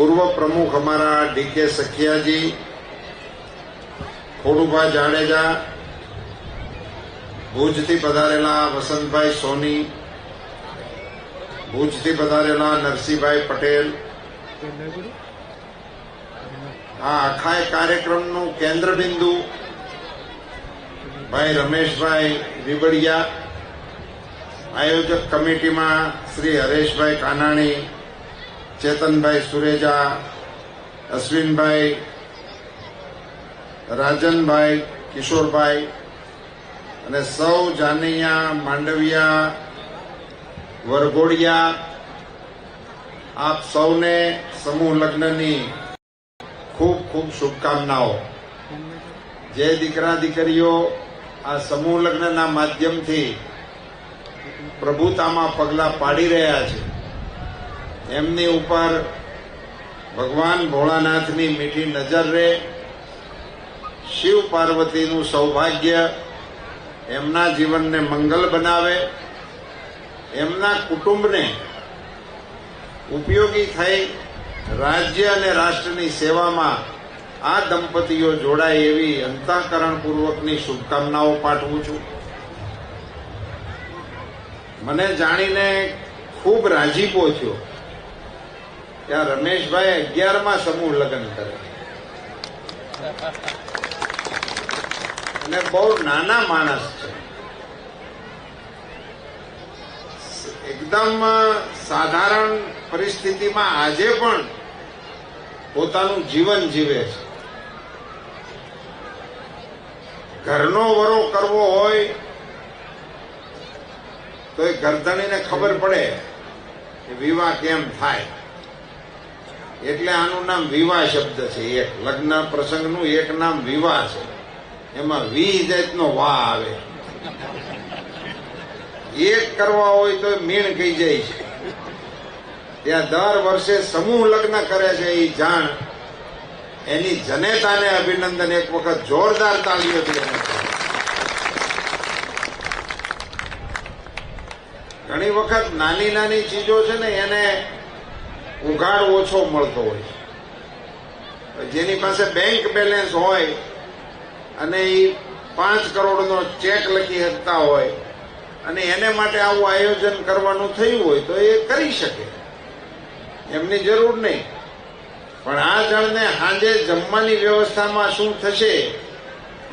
પૂર્વ પ્રમુખ અમારા ડીકે સખિયાજી, ખોડુભાઈ જાડેજા, ભુજથી પધારેલા વસંતભાઈ સોની, ભુજથી પધારેલા નરસિંહભાઈ પટેલ. આ આખા કાર્યક્રમનું કેન્દ્ર બિંદુ ભાઈ રમેશભાઈ વિબડિયા, આયોજક કમિટીમાં શ્રી હરેશભાઈ કાનાણી ચેતનભાઈ સુરેજા, અશ્વિનભાઈ, રાજનભાઈ, કિશોરભાઈ અને સૌ જાનૈયા, માંડવિયા, વરઘોડિયા, આપ સૌને સમૂહ લગ્નની ખૂબ ખૂબ શુભકામનાઓ. જે દીકરા દીકરીઓ, આ સમૂહ લગ્નના માધ્યમથી પ્રભુતામાં પગલા પાડી રહ્યા છે. એમની ઉપર ભગવાન ભોળાનાથની મીઠી નજર રહે. શિવ પાર્વતીનું સૌભાગ્ય એમના જીવનને મંગલ બનાવે. એમના કુટુંબને ઉપયોગી થઈ રાજ્ય અને રાષ્ટ્રની સેવામાં આ દંપતીઓ જોડાય એવી અંતઃકરણપૂર્વકની શુભકામનાઓ પાઠવું છું. મને જાણીને ખૂબ રાજીપો થયો. કે રમેશભાઈ અગિયારમાં સમૂહ લગ્ન કરે. અને બહુ નાના માણસ છે. એકદમ સાધારણ પરિસ્થિતિમાં આજે પણ પોતાનું જીવન જીવે છે. ઘરનો વરો કરવો હોય તો એ ગરદણીને ખબર પડે કે વિવાહ કેમ થાય. એટલે આનું નામ વિવાહ શબ્દ છે, એક. લગ્ન પ્રસંગનું એક નામ વિવાહ છે. એમાં વી જાતનો વાહ આવે. એક કરવા હોય તો મીણ કહી જાય છે. ત્યાં દર વર્ષે સમૂહ લગ્ન કરે છે એ જાણ. એની જનેતાને અભિનંદન. એક વખત જોરદાર તાળીઓથી એને ઘણી વખત નાની નાની ચીજો છે ને, એને ઉઘાડ ઓછો મળતો હોય. જેની પાસે બેંક બેલેન્સ હોય અને એ પાંચ કરોડનો ચેક લખી શકતા હોય અને એને માટે આવું આયોજન કરવાનું થયું હોય તો એ કરી શકે. એમની જરૂર નહીં. પણ આ જણને સાંજે જમવાની વ્યવસ્થામાં શું થશે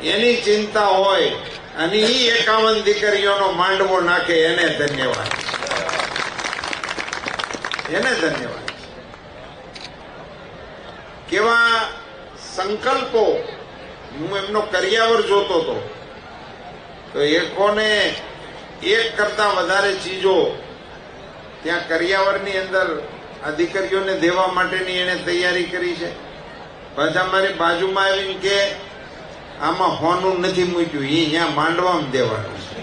એની ચિંતા હોય અને એ એકાવન દીકરીઓનો માંડવો નાખે એને ધન્યવાદ. એને ધન્યવાદ. કેવા સંકલ્પો હું એમનો કરિયાવર જોતો હતો. તો કોને એક કરતા વધારે ચીજો ત્યાં કરિયાવરની અંદર આ દીકરીઓને દેવા માટેની એને તૈયારી કરી છે. પાછા મારી બાજુમાં આવીને કે આમાં હોનું નથી મૂક્યું એ અહીંયા માંડવામાં દેવાનું છે.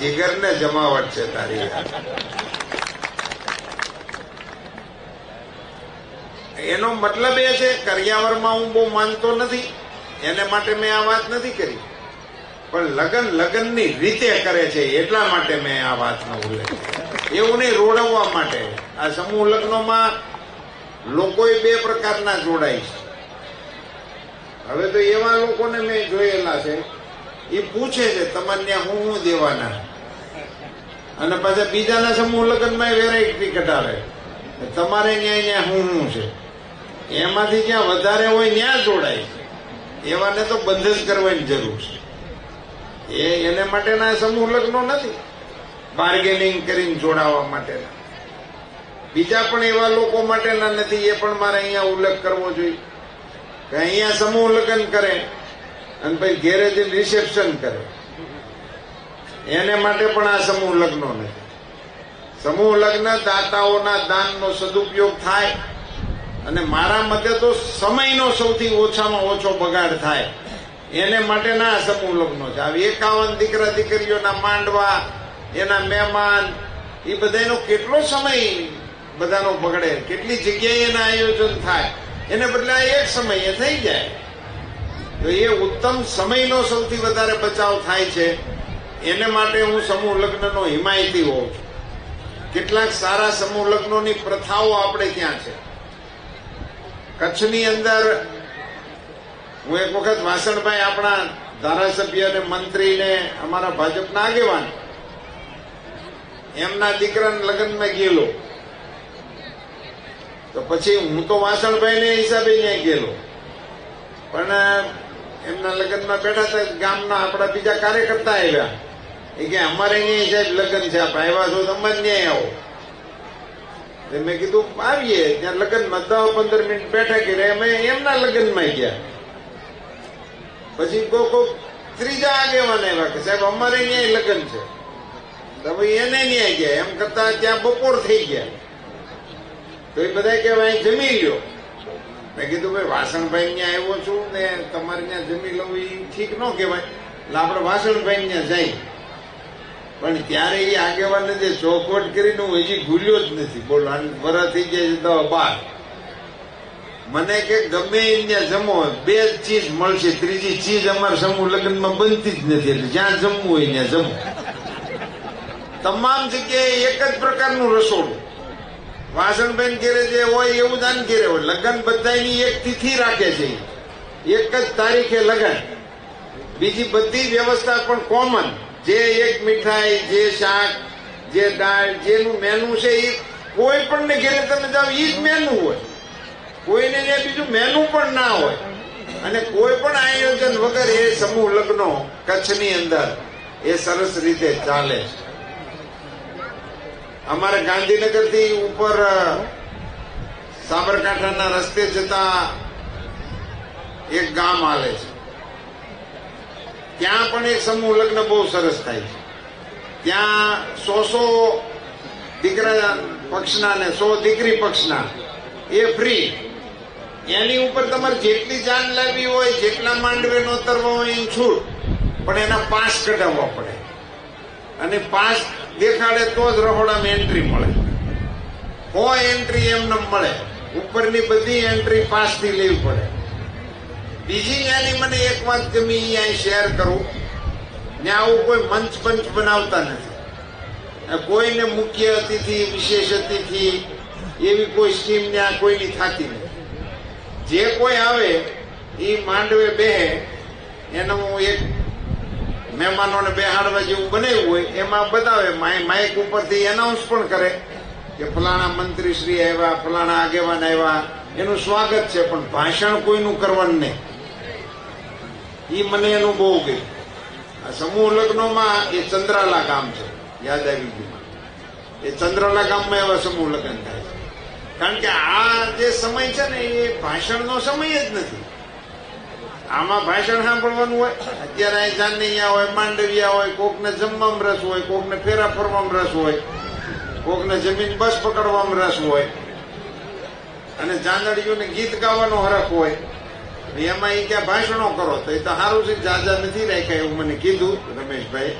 જીગરને જમાવટ છે તારી. એનો મતલબ એ છે, કરિયાવરમાં હું બહુ માનતો નથી, એને માટે મેં આ વાત નથી કરી. પણ લગ્ન લગ્નની રીતે કરે છે, એટલા માટે મેં આ વાતનો ઉલ્લેખ એવું નહીં, રોડવવા માટે. આ સમૂહ લગ્નોમાં લોકોએ બે પ્રકારના જોડાય છે. હવે તો એવા લોકોને મેં જોયેલા છે, એ પૂછે છે ત્યાં હું હું દેવાના? અને પાછા બીજાના સમૂહ લગ્નમાં વેરાયટી કઢાવે. તમારે ત્યાં ત્યાં હું હું છે? એમાંથી જ્યાં વધારે હોય ત્યાં જોડાય. એવાને તો બંધ જ કરવાની જરૂર છે. એ એને માટેના સમૂહ લગ્નો નથી. બાર્ગેનિંગ કરીને જોડાવા માટેના. બીજા પણ એવા લોકો માટેના નથી, એ પણ મારે અહીંયા ઉલ્લેખ કરવો જોઈએ. કે અહીંયા સમૂહ લગ્ન કરે અને પછી ઘેરે જઈને રિસેપ્શન કરે. એને માટે પણ આ સમૂહ લગ્નો નથી. સમૂહ લગ્ન દાતાઓના દાનનો સદુપયોગ થાય. અને મારા મતે તો સમયનો સૌથી ઓછામાં ઓછો બગાડ થાય. એને માટેના ના સમૂહ લગ્નો છે. આવી એકાવન દીકરા દીકરીઓના માંડવા, એના મહેમાન એ બધાનો કેટલો સમય બધાનો બગડે, કેટલી જગ્યાએ એના આયોજન થાય. એને બદલે આ એક સમયે થઈ જાય. તો એ ઉત્તમ સમયનો સૌથી વધારે બચાવ થાય છે. એને માટે હું સમૂહ લગ્નનો હિમાયતી હોઉં છું. કેટલાક સારા સમૂહ લગ્નોની પ્રથાઓ આપણે ત્યાં છે? કચ્છની અંદર હું એક વખત વાસણભાઈ આપણા ધારાસભ્ય અને મંત્રી ને અમારા ભાજપના આગેવાન, એમના દીકરાને લગ્નમાં ગયેલો. તો પછી હું તો વાસણભાઈ ને હિસાબે ત્યાં ગયેલો. પણ, એમના લગ્નમાં બેઠા હતા, ગામના આપણા બીજા કાર્યકર્તા આવ્યા. એ કે, અમારે અહીંયા સાહેબ લગ્ન છે, આપ આવ્યા છો તમે જ ન્યાય આવો. મેં કીધું, આવીએ. ત્યાં લગ્નમાં દસ પંદર મિનિટ બેઠા કે અમે એમના લગ્નમાં ગયા. પછી કોક કોક ત્રીજા આગેવાન આવ્યા કે, સાહેબ, અમારે ન્યાય લગ્ન છે. તો ભાઈ એને ન્યાય ગયા. એમ કરતા ત્યાં બપોર થઈ ગયા. તો એ બધા કે અહીં જમી લ્યો. મેં કીધું, ભાઈ, વાસણભાઈ ત્યાં આવ્યો છું ને તમારે ત્યાં જમી લઉં એ ઠીક ન કહેવાય. એટલે આપણે વાસણભાઈ ત્યાં જઈ પણ ત્યારે એ આગેવાને જે ચોખવટ કરીને હું હજી ભૂલ્યો જ નથી. બોલો વરા થઈ જાય છે દસ બાર. મને કે ગમે ત્યાં જમો, બે ચીજ મળશે, ત્રીજી ચીજ અમારા સમૂહ લગ્નમાં બનતી જ નથી, એટલે જ્યાં જમવું હોય ત્યાં જમવું તમામ જગ્યાએ એક જ પ્રકારનું રસોડું. વાસણબેન ઘેરે જે હોય એવું દાન ઘેરે હોય. લગ્ન બધાની એક તિથિ રાખે છે. એક જ તારીખે લગ્ન. બીજી બધી વ્યવસ્થા પણ કોમન જે એક મીઠાઈ, જે શાક, જે દાળ, જેનું મેનુ છે એ કોઈ પણ ને ઘેરે તમે જાઓ એ જ મેનુ હોય. કોઈને બીજું મેનુ પણ ના હોય. અને કોઈ પણ આયોજન વગર એ સમૂહ લગ્નો કચ્છની અંદર એ સરસ રીતે ચાલે છે. અમારે ગાંધીનગરથી ઉપર સાબરકાંઠાના રસ્તે જતા એક ગામ આલે છે. ત્યાં પણ એક સમૂહ લગ્ન બહુ સરસ થાય છે. ત્યાં સો સો દીકરા પક્ષના ને સો દીકરી પક્ષના એ ફ્રી એની ઉપર તમારે જેટલી જાન લાવી હોય, જેટલા માંડવે નોતરવા હોય એની છૂટ. પણ એના પાસ કઢાવવા પડે. અને પાસ દેખાડે તો જ રહોડામાં એન્ટ્રી મળે. કો એન્ટ્રી એમને મળે. ઉપરની બધી એન્ટ્રી પાસથી લેવી પડે. બીજી ત્યાંની મને એક વાત ગમી, ઈ અહીં શેર કરું. ને આવું કોઈ મંચ પંચ બનાવતા નથી. આ કોઈને મુખ્ય અતિથિ, વિશેષ અતિથિ એવી કોઈ સ્કીમ ત્યાં કોઈની થતી નથી. જે કોઈ આવે એ માંડવે બેહે, એનું એક મહેમાનોને બેહાડવા જેવું બનાવ્યું હોય, એમાં બતાવે માઇક ઉપરથી એનાઉન્સ પણ કરે કે ફલાણા મંત્રી શ્રી આવ્યા, ફલાણા આગેવાન આવ્યા. એનું સ્વાગત છે, પણ ભાષણ કોઈનું કરવાનું નહીં. ઈ મને એનું બહુ ગયું આ સમૂહ લગ્નોમાં એ ચંદ્રાલા ગામ છે. યાદ આવી ગયું એ ચંદ્રાલા ગામમાં એવા સમૂહ લગ્ન થાય છે. કારણ કે આ જે સમય છે ને, એ ભાષણનો સમય જ નથી. આમાં ભાષણ સાંભળવાનું હોય, અત્યારે અહીં જાનૈયા હોય, માંડવિયા હોય, કોકને જમવામાં રસ હોય, કોકને ફેરા ફરવામાં રસ હોય, કોકને જમીન બસ પકડવામાં રસ હોય. અને જાનડીઓને ગીત ગાવાનો હરખ હોય. એમાં એ ક્યાં ભાષણો કરો, તો એ તો સારું છે, જાજા નથી રાખ્યા એવું મને કીધું રમેશભાઈ.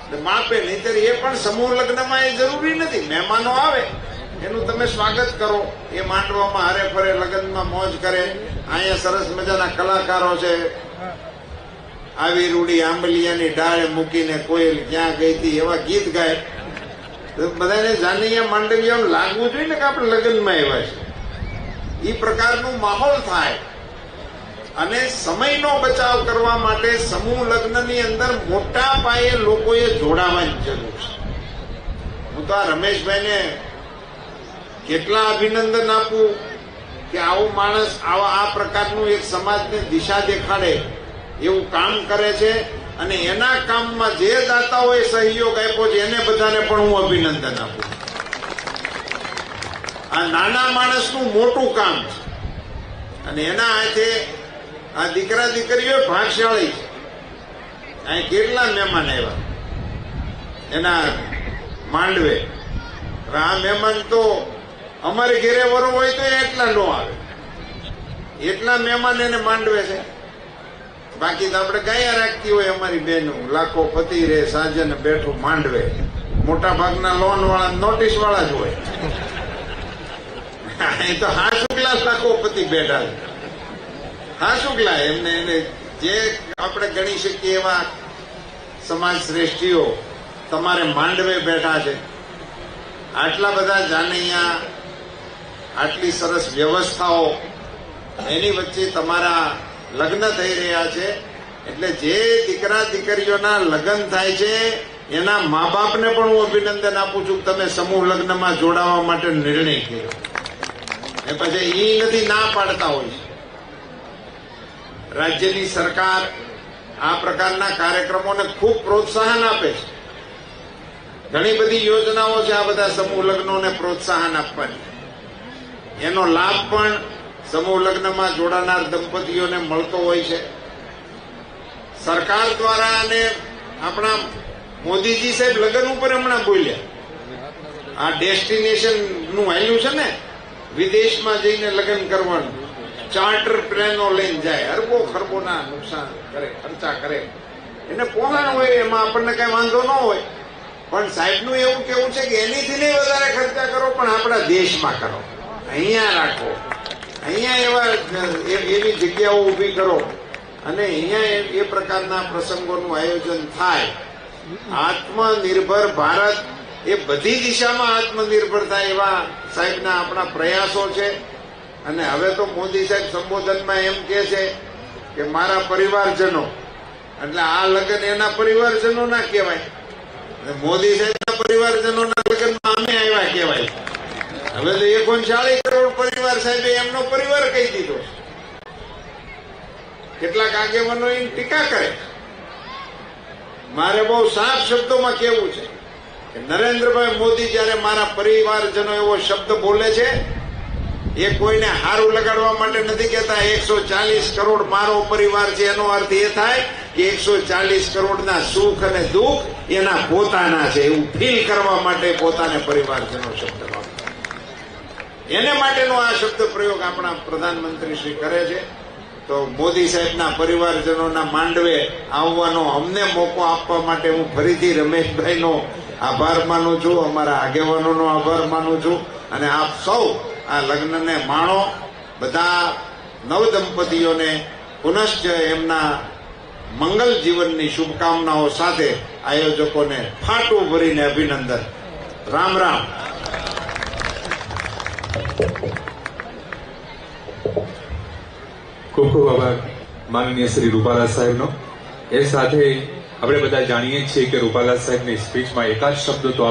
એટલે માપે નહીતર એ પણ સમૂહ લગ્નમાં એ જરૂરી નથી, મહેમાનો આવે, એનું તમે સ્વાગત કરો. એ માંડવામાં હરે ફરે, લગ્નમાં મોજ કરે, અહીંયા સરસ મજાના કલાકારો છે. આવી રૂડી આંબલિયાની ડાળે મૂકીને કોયલ ક્યાં ગઈ હતી એવા ગીત ગાય. બધાને જાનૈયા માંડવિયા લાગવું જોઈએ ને કે આપણે લગ્નમાં આવ્યા છે એ પ્રકારનું માહોલ થાય. અને સમયનો બચાવ કરવા માટે સમૂહ લગ્નની અંદર મોટા પાયે લોકોએ જોડાવાની જરૂર છે. હું તો આ રમેશભાઈને કેટલા અભિનંદન આપું કે આવો માણસ આવા આ પ્રકારનું એક સમાજને દિશા દેખાડે એવું કામ કરે છે અને એના કામમાં જે દાતાઓએ સહયોગ આપ્યો છે એને બધાને પણ હું અભિનંદન આપું. આ નાના માણસનું મોટું કામ છે. અને એના હાથે આ દીકરા દીકરીઓ ભાગશાળી છે. અહીં કેટલા મહેમાન આવ્યા? એના માંડવે. આ મહેમાન તો અમારે ઘેરે વરો હોય તો એટલા નો આવે. એટલા મહેમાન એને માંડવે છે. બાકી તો આપણે ગાયા રાખતી હોય અમારી બેનો. લાખો પતિ રે સાજન, બેઠું માંડવે. મોટા ભાગના લોન વાળા નોટિસ વાળા જ હોય. અહીં તો હા ગ્લાસ લાખો પતિ બેઠા છે. હા, શુક્લા, એમને એને જે આપણે ગણી શકીએ એવા સમાજ શ્રેષ્ઠીઓ તમારે માંડવે બેઠા છે. આટલા બધા જાનૈયા, આટલી સરસ વ્યવસ્થાઓ એની વચ્ચે તમારા લગ્ન થઈ રહ્યા છે. એટલે જે દીકરા દીકરીઓના લગ્ન થાય છે, એના મા બાપને પણ હું અભિનંદન આપું છું તમે સમૂહ લગ્નમાં જોડાવા માટે નિર્ણય કર્યો. એ પછી ઈ નથી ના પાડતા હોય. રાજ્યની સરકાર આ પ્રકારના કાર્યક્રમોને ખૂબ પ્રોત્સાહન આપે છે. ઘણી બધી યોજનાઓ છે આ બધા સમૂહ લગ્નોને પ્રોત્સાહન આપવાની. એનો લાભ પણ સમૂહ લગ્નમાં જોડાનાર દંપતીઓને મળતો હોય છે. સરકાર દ્વારા અને આપણા મોદીજી સાહેબ લગ્ન ઉપર હમણાં બોલ્યા. આ ડેસ્ટિનેશનનું આલ્યું છે ને? વિદેશમાં જઈને લગ્ન કરવાનું. ચાર્ટર પ્લેનો લઈને જાય અરબો ખરબોના નુકસાન કરે, ખર્ચા કરે. એને પોતાનું હોય, એમાં આપણને કઈ વાંધો ન હોય. પણ સાહેબનું એવું કેવું છે કે એનીથી નહીં વધારે ખર્ચા કરો, પણ આપણા દેશમાં કરો. અહીંયા રાખો. અહીંયા એવા એવી જગ્યાઓ ઊભી કરો. અને અહીંયા એ- પ્રકારના પ્રસંગોનું આયોજન થાય. આત્મનિર્ભર ભારત એ બધી દિશામાં આત્મનિર્ભર થાય એવા સાહેબના આપણા પ્રયાસો છે. અને હવે તો મોદી સાહેબ સંબોધનમાં એમ કે છે કે મારા પરિવારજનો, એટલે આ લગ્ન એના પરિવારજનો ના કહેવાય મોદી સાહેબના પરિવારજનોના લગ્નમાં અમે આવ્યા કહેવાય. હવે તો એકોણચાળીસ કરોડ પરિવાર સાહેબે એમનો પરિવાર કહી દીધો. કેટલાક આગેવાનો એની ટીકા કરે. મારે બહુ સાફ શબ્દોમાં કેવું છે કે નરેન્દ્રભાઈ મોદી જયારે મારા પરિવારજનો એવો શબ્દ બોલે છે એ કોઈને હારું લગાડવા માટે નથી કહેતા. એકસો ચાલીસ કરોડ મારો પરિવાર છે, એનો અર્થ એ થાય કે એકસો ચાલીસ કરોડના સુખ અને દુઃખ એના પોતાના છે. એવું ફીલ કરવા માટે પોતાને પરિવારજનો શબ્દ વાપરે. એને માટેનો આ શબ્દ પ્રયોગ આપણા પ્રધાનમંત્રી શ્રી કરે છે. તો મોદી સાહેબના પરિવારજનોના માંડવે આવવાનો અમને મોકો આપવા માટે હું ફરીથી રમેશભાઈનો આભાર માનું છું, અમારા આગેવાનોનો આભાર માનું છું અને આપ સૌ આ લગ્નને માણો બધા નવદંપતીઓને પુનશ્ચ એમના મંગલ જીવનની શુભકામનાઓ સાથે આયોજકોને ફાટું ભરીને અભિનંદન. રામ રામ. ખૂબ ખૂબ આભાર માનનીય શ્રી રૂપાલા સાહેબનો. એ સાથે આપણે બધા જાણીએ છીએ કે રૂપાલા સાહેબની સ્પીચમાં એકાદ શબ્દ તો